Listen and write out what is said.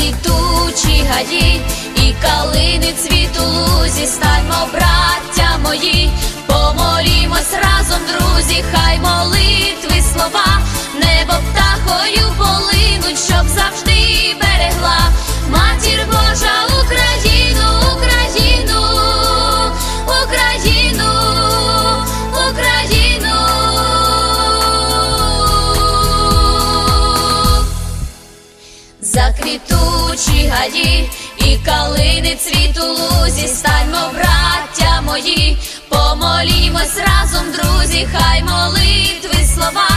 заквітучі гаї і калини цвіту лузі, станьмо, браття мої, помолімось разом, Заквітучі гаді, і калини цвіту лузі, станьмо, браття мої, помолімось разом, друзі, хай молитви слова,